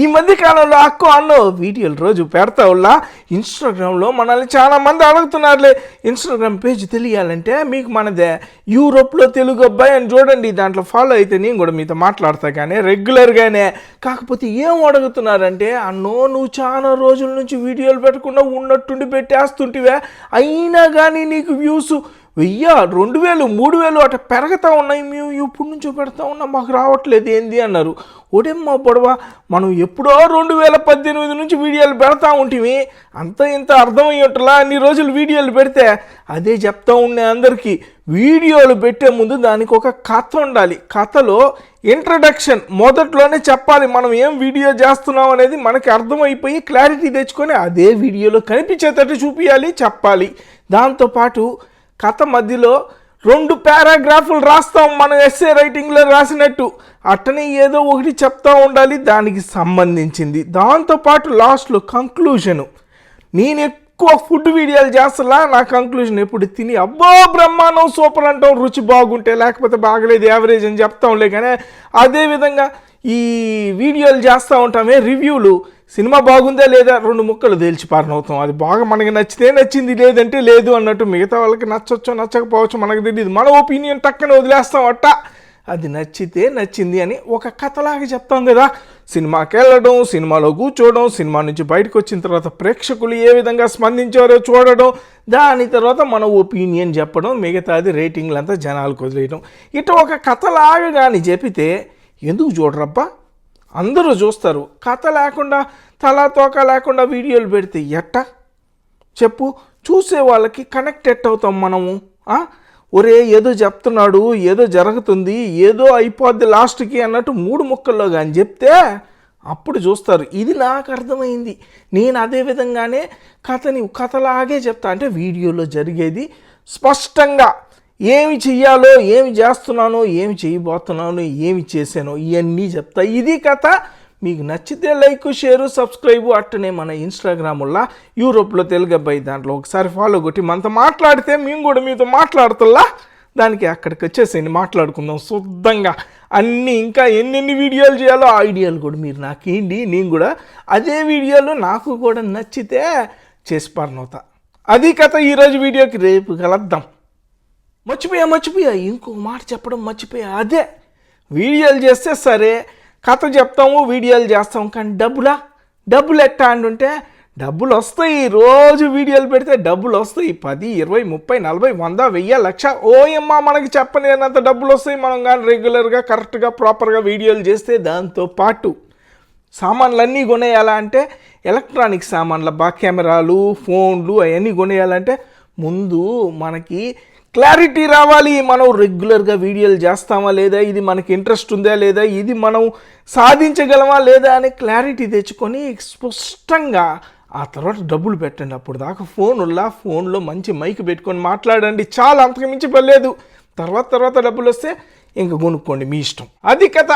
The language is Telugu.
ఈ మధ్య కాలంలో అక్కో అన్నో వీడియోలు రోజు పెడతా ఉల్లా ఇన్స్టాగ్రామ్లో మనల్ని చాలా మంది అడుగుతున్నారులే. ఇన్స్టాగ్రామ్ పేజ్ తెలియాలంటే మీకు మనదే. యూరోప్లో తెలుగు అబ్బాయి అని చూడండి దాంట్లో ఫాలో అయితే నేను కూడా మీతో మాట్లాడతా కానీ రెగ్యులర్గానే కాకపోతే ఏం అడుగుతున్నారంటే అన్నో నువ్వు చాలా రోజుల నుంచి వీడియోలు పెట్టకుండా ఉన్నట్టుండి పెట్టేస్తుంటివే. అయినా కానీ నీకు వ్యూస్ వెయ్యి రెండు వేలు మూడు వేలు అట్లా పెరుగుతూ ఉన్నాయి. మేము ఎప్పటి నుంచో పెడతా ఉన్నాం. మాకు రావట్లేదు. ఏంది అన్నారు. ఒడేమ్మా పొడవ మనం ఎప్పుడో రెండు వేల పద్దెనిమిది నుంచి వీడియోలు పెడతా ఉంటివి అంత ఇంత అర్థమయ్యేట్లా అన్ని రోజులు వీడియోలు పెడితే అదే చెప్తా ఉండే అందరికీ. వీడియోలు పెట్టే ముందు దానికి ఒక కథ ఉండాలి. కథలో ఇంట్రడక్షన్ మొదట్లోనే చెప్పాలి. మనం ఏం వీడియో చేస్తున్నాం అనేది మనకి అర్థమైపోయి క్లారిటీ తెచ్చుకొని అదే వీడియోలో కనిపించేటట్టు చూపించాలి చెప్పాలి. దాంతోపాటు కథ మధ్యలో రెండు పారాగ్రాఫ్లు రాస్తాం మనం ఎస్ఏ రైటింగ్లో రాసినట్టు. అట్టనే ఏదో ఒకటి చెప్తా ఉండాలి దానికి సంబంధించింది. దాంతోపాటు లాస్ట్లో కంక్లూజను నేను ఎక్కువ ఫుడ్ వీడియోలు చేస్తలా నా కంక్లూజన్ ఎప్పుడు తిని అబ్బో బ్రహ్మాండం సూపర్ అంటాం రుచి బాగుంటే లేకపోతే బాగలేదు యావరేజ్ అని చెప్తాంలే కానీ అదేవిధంగా ఈ వీడియోలు చేస్తూ ఉంటామే రివ్యూలు సినిమా బాగుందా లేదా రెండు ముక్కలు తేల్చి పారనవుతాం అది బాగా మనకి నచ్చితే నచ్చింది లేదంటే లేదు అన్నట్టు మిగతా వాళ్ళకి నచ్చవచ్చు నచ్చకపోవచ్చు మనకు తెలియదు మన ఒపీనియన్ టక్కన వదిలేస్తాం అట్ట. అది నచ్చితే నచ్చింది అని ఒక కథలాగా చెప్తాం కదా. సినిమాకి వెళ్ళడం సినిమాలో కూర్చోవడం సినిమా నుంచి బయటకు వచ్చిన తర్వాత ప్రేక్షకులు ఏ విధంగా స్పందించారో చూడడం దాని తర్వాత మన ఒపీనియన్ చెప్పడం మిగతాది రేటింగ్లంతా జనాలకు వదిలేయడం. ఇట్లా ఒక కథలాగా కానీ చెప్పితే ఎందుకు చూడరబ్బా? అందరూ చూస్తారు. కథ లేకుండా తల తోక లేకుండా వీడియోలు పెడితే ఎట్టా? చెప్పు చూసే వాళ్ళకి కనెక్ట్ ఎట్ అవుతాం మనము ఒరే ఏదో చెప్తున్నాడు ఏదో జరుగుతుంది ఏదో అయిపోద్ది లాస్ట్కి అన్నట్టు మూడు ముక్కల్లో కానీ చెప్తే అప్పుడు చూస్తారు. ఇది నాకు అర్థమైంది. నేను అదే విధంగానే కథని కథలాగే చెప్తా. అంటే వీడియోలో జరిగేది స్పష్టంగా. ఏమి చెయ్యాలో ఏమి చేస్తున్నానో ఏమి చేయబోతున్నానో ఏమి చేశానో ఇవన్నీ చెప్తా. ఇది కథ. మీకు నచ్చితే లైక్ షేరు సబ్స్క్రైబు అట్టనే మన ఇన్స్టాగ్రాముల్లో యూరోప్లో తెలుగు అబ్బాయి దాంట్లో ఒకసారి ఫాలో కొట్టి మనతో మాట్లాడితే మేము కూడా మీతో మాట్లాడుతుల్లా. దానికి అక్కడికి వచ్చేసేయండి మాట్లాడుకుందాం శుద్ధంగా. అన్నీ ఇంకా ఎన్నెన్ని వీడియోలు చేయాలో ఆ ఐడియాలు కూడా మీరు నాకు ఏంటి నేను కూడా అదే వీడియోలు నాకు కూడా నచ్చితే చేసి పారనవుతా అది కథ ఈరోజు వీడియోకి రేపు కలుద్దాం. మర్చిపోయా మర్చిపోయా. ఇంకో మాట చెప్పడం మర్చిపోయా. అదే వీడియోలు చేస్తే సరే కథ చెప్తాము వీడియోలు చేస్తాం కానీ డబ్బులా? డబ్బులు ఎట్టా అంటుంటే డబ్బులు వస్తాయి. రోజు వీడియోలు పెడితే డబ్బులు వస్తాయి. పది ఇరవై ముప్పై నలభై వంద వెయ్యి లక్ష. ఓయమ్మ మనకి చెప్పలేనంత డబ్బులు వస్తాయి. మనం కానీ రెగ్యులర్గా కరెక్ట్గా ప్రాపర్గా వీడియోలు చేస్తే దాంతో పాటు సామాన్లన్నీ కొనేయాలా అంటే ఎలక్ట్రానిక్ సామాన్ల బా కెమెరాలు ఫోన్లు అవన్నీ కొనేయాలంటే ముందు మనకి క్లారిటీ రావాలి? మనం రెగ్యులర్గా వీడియోలు చేస్తామా లేదా? ఇది మనకి ఇంట్రెస్ట్ ఉందా లేదా? ఇది మనం సాధించగలమా లేదా అనే క్లారిటీ తెచ్చుకొని స్పష్టంగా ఆ తర్వాత డబ్బులు పెట్టండి. అప్పుడు దాకా ఫోన్ ఉల్లా ఫోన్లో మంచి మైక్ పెట్టుకొని మాట్లాడండి. చాలా అంతకు మించి పర్లేదు. తర్వాత తర్వాత డబ్బులు వస్తే ఇంక కొనుక్కోండి మీ ఇష్టం. అది కథ.